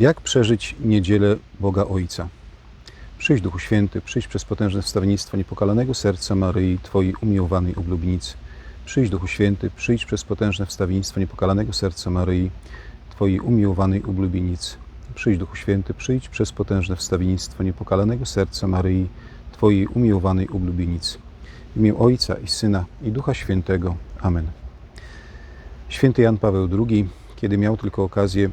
Jak przeżyć niedzielę Boga Ojca? Przyjdź Duchu Święty, przyjdź przez potężne wstawiennictwo niepokalanego serca Maryi, Twojej umiłowanej oblubnicy. Przyjdź Duchu Święty, przyjdź przez potężne wstawiennictwo niepokalanego serca Maryi, Twojej umiłowanej oblubnicy. Przyjdź Duchu Święty, przyjdź przez potężne wstawiennictwo niepokalanego serca Maryi, Twojej umiłowanej oblubnicy. W imię Ojca i Syna i Ducha Świętego. Amen. Święty Jan Paweł II, kiedy miał tylko okazję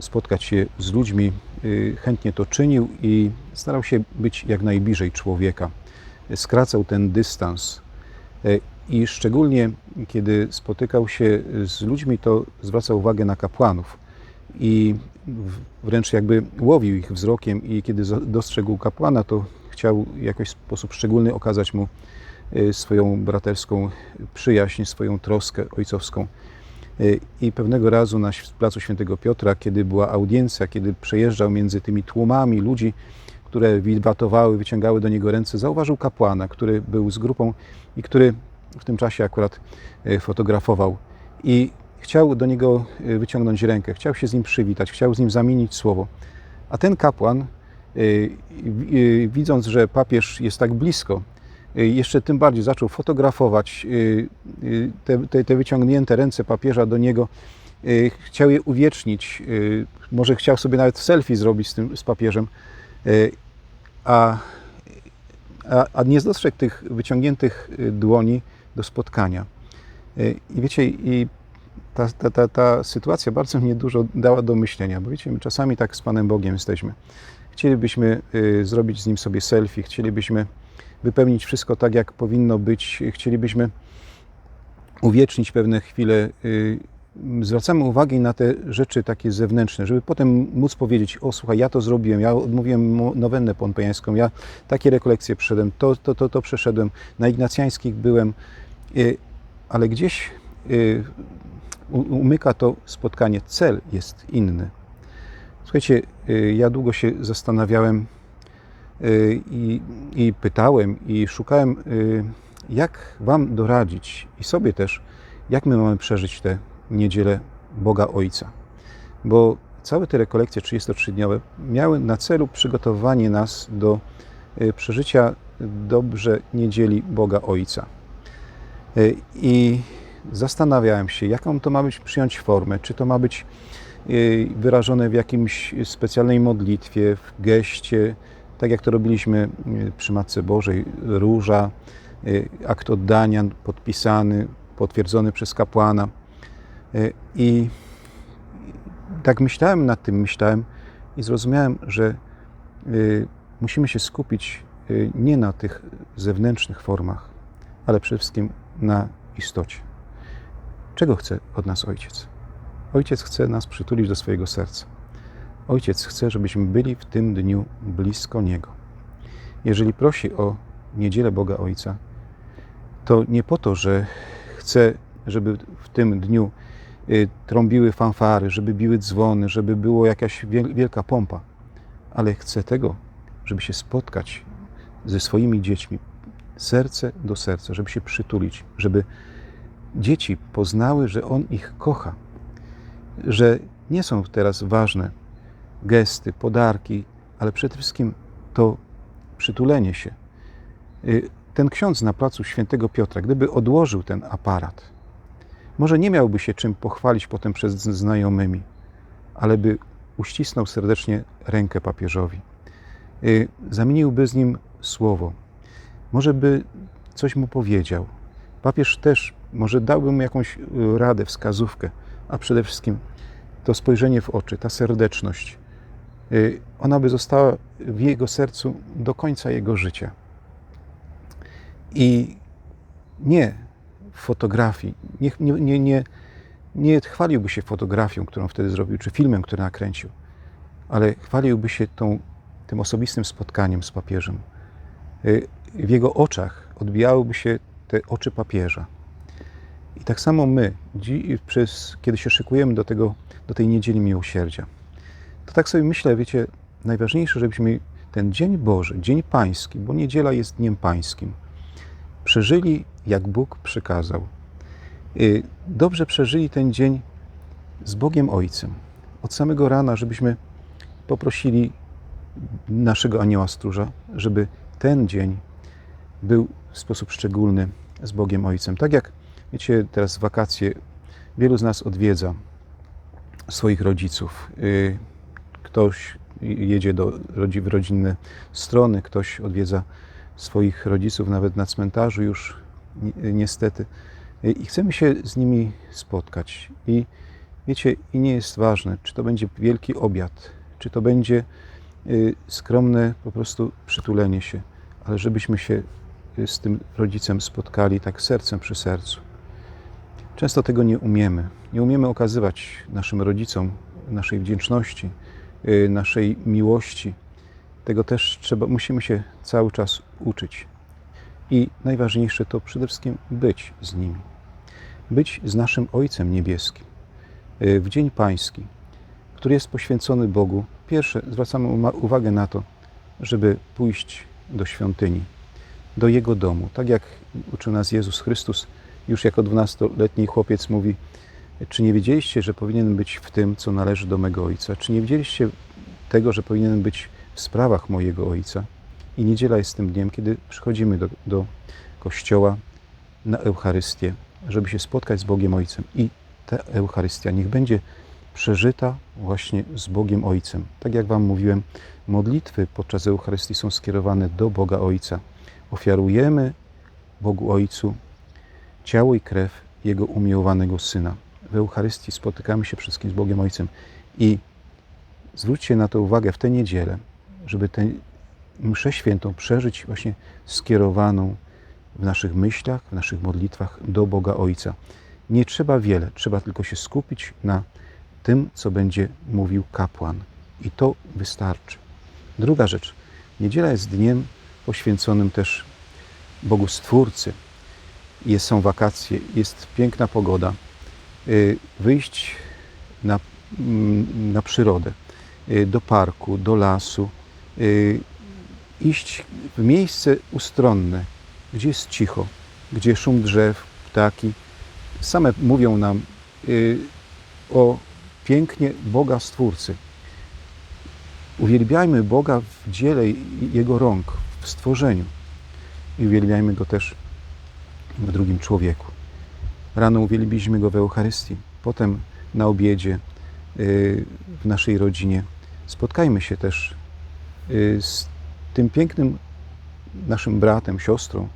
spotkać się z ludźmi, y, chętnie to czynił i starał się być jak najbliżej człowieka. Skracał ten dystans Y, i szczególnie kiedy spotykał się z ludźmi, to zwracał uwagę na kapłanów i wręcz jakby łowił ich wzrokiem i kiedy dostrzegł kapłana, to chciał w jakiś sposób szczególny okazać mu y, swoją braterską przyjaźń, swoją troskę ojcowską. Y, I pewnego razu na placu Świętego Piotra, kiedy była audiencja, kiedy przejeżdżał między tymi tłumami ludzi, które wiwatowały, wyciągały do niego ręce, zauważył kapłana, który był z grupą i który w tym czasie akurat y, fotografował. I chciał do niego y, wyciągnąć rękę, chciał się z nim przywitać, chciał z nim zamienić słowo. A ten kapłan, widząc, że papież jest tak blisko, jeszcze tym bardziej zaczął fotografować y, y, te, te, te wyciągnięte ręce papieża do niego. Y, Chciał je uwiecznić, y, może chciał sobie nawet selfie zrobić z, tym, z papieżem, Y, a, a, a nie dostrzegł tych wyciągniętych y, dłoni do spotkania. Y, I wiecie, i ta, ta, ta, ta sytuacja bardzo mnie dużo dała do myślenia, bo wiecie, my czasami tak z Panem Bogiem jesteśmy. Chcielibyśmy y, zrobić z Nim sobie selfie, chcielibyśmy wypełnić wszystko tak, jak powinno być, chcielibyśmy uwiecznić pewne chwile. y, Zwracamy uwagę na te rzeczy takie zewnętrzne, żeby potem móc powiedzieć, o słuchaj, ja to zrobiłem, ja odmówiłem nowennę pompejańską, ja takie rekolekcje przeszedłem, to, to, to, to przeszedłem, na ignacjańskich byłem, y, ale gdzieś y, umyka to spotkanie, cel jest inny. Słuchajcie, ja długo się zastanawiałem i, i pytałem i szukałem, y, jak Wam doradzić i sobie też, jak my mamy przeżyć tę niedzielę Boga Ojca. Bo całe te rekolekcje 33-dniowe miały na celu przygotowanie nas do y, przeżycia dobrze niedzieli Boga Ojca. Y, I zastanawiałem się, jaką to ma być przyjąć formę. Czy to ma być y, wyrażone w jakimś specjalnej modlitwie, w geście, tak jak to robiliśmy y, przy Matce Bożej, róża, y, akt oddania podpisany, potwierdzony przez kapłana. Y, I tak myślałem nad tym, myślałem i zrozumiałem, że musimy się skupić nie na tych zewnętrznych formach, ale przede wszystkim na istocie. Czego chce od nas Ojciec? Ojciec chce nas przytulić do swojego serca. Ojciec chce, żebyśmy byli w tym dniu blisko Niego. Jeżeli prosi o niedzielę Boga Ojca, to nie po to, że chce, żeby w tym dniu y, trąbiły fanfary, żeby biły dzwony, żeby było jakaś wiel- wielka pompa, ale chce tego, żeby się spotkać ze swoimi dziećmi serce do serca, żeby się przytulić, żeby dzieci poznały, że On ich kocha, że nie są teraz ważne gesty, podarki, ale przede wszystkim to przytulenie się. Y, Ten ksiądz na placu Świętego Piotra, gdyby odłożył ten aparat, może nie miałby się czym pochwalić potem przed znajomymi, ale by uścisnął serdecznie rękę papieżowi. Y, Zamieniłby z nim słowo. Może by coś mu powiedział. Papież też może dałby mu jakąś y, radę, wskazówkę, a przede wszystkim to spojrzenie w oczy, ta serdeczność, ona by została w jego sercu do końca jego życia. I nie fotografii, nie, nie, nie, nie, chwaliłby się fotografią, którą wtedy zrobił, czy filmem, który nakręcił, ale chwaliłby się tą, tym osobistym spotkaniem z papieżem. Y, W jego oczach odbijałyby się te oczy papieża. I tak samo my, dzi- przez, kiedy się szykujemy do, tego, do tej niedzieli miłosierdzia, to tak sobie myślę, wiecie, najważniejsze, żebyśmy ten Dzień Boży, Dzień Pański, bo niedziela jest Dniem Pańskim, przeżyli jak Bóg przykazał. Y, Dobrze przeżyli ten dzień z Bogiem Ojcem. Od samego rana, żebyśmy poprosili naszego anioła stróża, żeby ten dzień był w sposób szczególny z Bogiem Ojcem. Tak jak wiecie, teraz wakacje, wielu z nas odwiedza swoich rodziców. Ktoś jedzie do w rodzinne strony, ktoś odwiedza swoich rodziców nawet na cmentarzu już ni- niestety. I chcemy się z nimi spotkać. I wiecie, i nie jest ważne, czy to będzie wielki obiad, czy to będzie y, skromne po prostu przytulenie się, ale żebyśmy się y, z tym rodzicem spotkali tak sercem przy sercu. Często tego nie umiemy. Nie umiemy okazywać naszym rodzicom naszej wdzięczności, naszej miłości. Tego też trzeba, musimy się cały czas uczyć. I najważniejsze to przede wszystkim być z nimi. Być z naszym Ojcem Niebieskim y, w Dzień Pański, który jest poświęcony Bogu. Pierwsze, zwracamy uwagę na to, żeby pójść do świątyni, do Jego domu. Tak jak uczył nas Jezus Chrystus, już jako dwunastoletni chłopiec mówi, czy nie wiedzieliście, że powinienem być w tym, co należy do mego Ojca? Czy nie wiedzieliście tego, że powinienem być w sprawach mojego Ojca? I niedziela jest tym dniem, kiedy przychodzimy do, do Kościoła na Eucharystię, żeby się spotkać z Bogiem Ojcem. I ta Eucharystia niech będzie przeżyta właśnie z Bogiem Ojcem. Tak jak Wam mówiłem, modlitwy podczas Eucharystii są skierowane do Boga Ojca. Ofiarujemy Bogu Ojcu ciało i krew Jego umiłowanego Syna. W Eucharystii spotykamy się wszystkim z Bogiem Ojcem. I zwróćcie na to uwagę w tę niedzielę, żeby tę mszę świętą przeżyć właśnie skierowaną w naszych myślach, w naszych modlitwach do Boga Ojca. Nie trzeba wiele, trzeba tylko się skupić na tym, co będzie mówił kapłan. I to wystarczy. Druga rzecz. Niedziela jest dniem poświęconym też Bogu Stwórcy. Jest, są wakacje, jest piękna pogoda. Y, Wyjść na, mm, na przyrodę, y, do parku, do lasu, y, iść w miejsce ustronne, gdzie jest cicho, gdzie szum drzew, ptaki. Same mówią nam o pięknie Boga Stwórcy. Uwielbiajmy Boga w dziele Jego rąk, w stworzeniu. I uwielbiajmy Go też w drugim człowieku. Rano uwielbiliśmy Go w Eucharystii, potem na obiedzie y, w naszej rodzinie. Spotkajmy się też y, z tym pięknym naszym bratem, siostrą,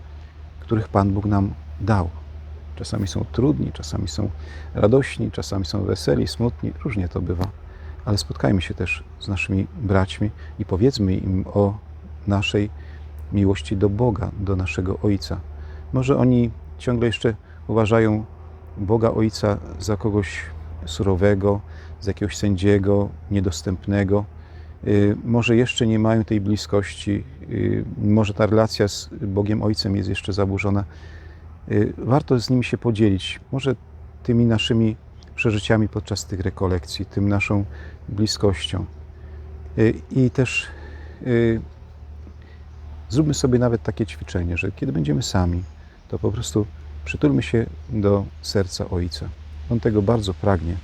których Pan Bóg nam dał. Czasami są trudni, czasami są radośni, czasami są weseli, smutni, różnie to bywa. Ale spotkajmy się też z naszymi braćmi i powiedzmy im o naszej miłości do Boga, do naszego Ojca. Może oni ciągle jeszcze uważają Boga Ojca za kogoś surowego, za jakiegoś sędziego, niedostępnego. Y, Może jeszcze nie mają tej bliskości, y, może ta relacja z Bogiem Ojcem jest jeszcze zaburzona. Y, Warto z nimi się podzielić, może tymi naszymi przeżyciami podczas tych rekolekcji, tym naszą bliskością. I też zróbmy sobie nawet takie ćwiczenie, że kiedy będziemy sami, to po prostu przytulmy się do serca Ojca. On tego bardzo pragnie,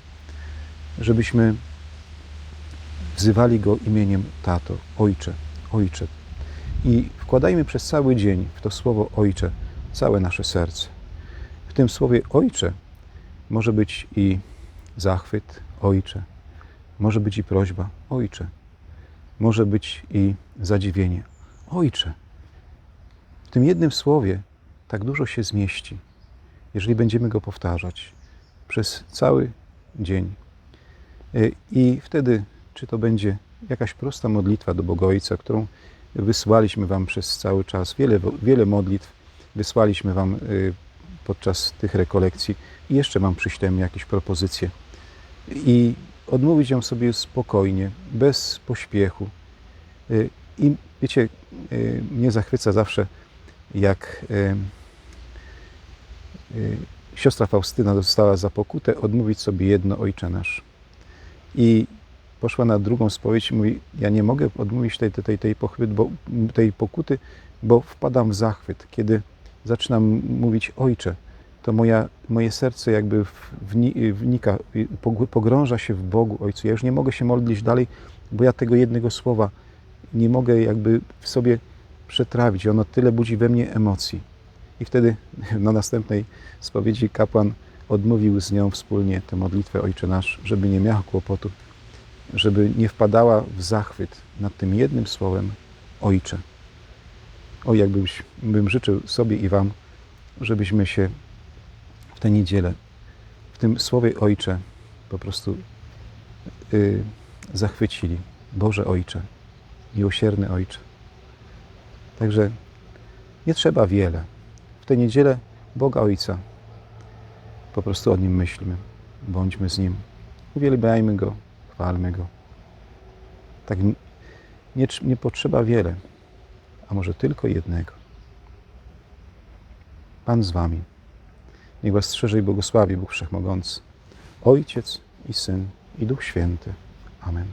żebyśmy wzywali Go imieniem Tato, Ojcze, Ojcze. I wkładajmy przez cały dzień w to słowo Ojcze całe nasze serce. W tym słowie Ojcze może być i zachwyt, Ojcze, może być i prośba, Ojcze, może być i zadziwienie, Ojcze. W tym jednym słowie tak dużo się zmieści, jeżeli będziemy go powtarzać przez cały dzień. Y, I wtedy, czy to będzie jakaś prosta modlitwa do Boga Ojca, którą wysłaliśmy Wam przez cały czas, wiele, wiele modlitw wysłaliśmy Wam y, podczas tych rekolekcji i jeszcze Wam przyślemy jakieś propozycje. I odmówić ją sobie spokojnie, bez pośpiechu. Y, I wiecie, mnie zachwyca zawsze, jak siostra Faustyna dostała za pokutę odmówić sobie jedno Ojcze Nasz. I poszła na drugą spowiedź i mówi, ja nie mogę odmówić tej, tej, tej, pochwyt, bo, tej pokuty, bo wpadam w zachwyt, kiedy zaczynam mówić Ojcze. to moja, moje serce jakby wnika, y, pog- pogrąża się w Bogu Ojcu. Ja już nie mogę się modlić dalej, bo ja tego jednego słowa nie mogę jakby w sobie przetrawić. Ono tyle budzi we mnie emocji. I wtedy na następnej spowiedzi kapłan odmówił z nią wspólnie tę modlitwę Ojcze Nasz, żeby nie miała kłopotu, żeby nie wpadała w zachwyt nad tym jednym słowem Ojcze. O, jakbyś bym życzył sobie i Wam, żebyśmy się w tę niedzielę, w tym słowie Ojcze, po prostu y, zachwycili. Boże Ojcze, miłosierny Ojcze. Także nie trzeba wiele. W tę niedzielę Boga Ojca po prostu o Nim myślmy. Bądźmy z Nim. Uwielbiajmy Go, chwalmy Go. Tak nie, nie potrzeba wiele, a może tylko jednego. Pan z Wami. Niech Was strzeże i błogosławi Bóg Wszechmogący, Ojciec i Syn i Duch Święty. Amen.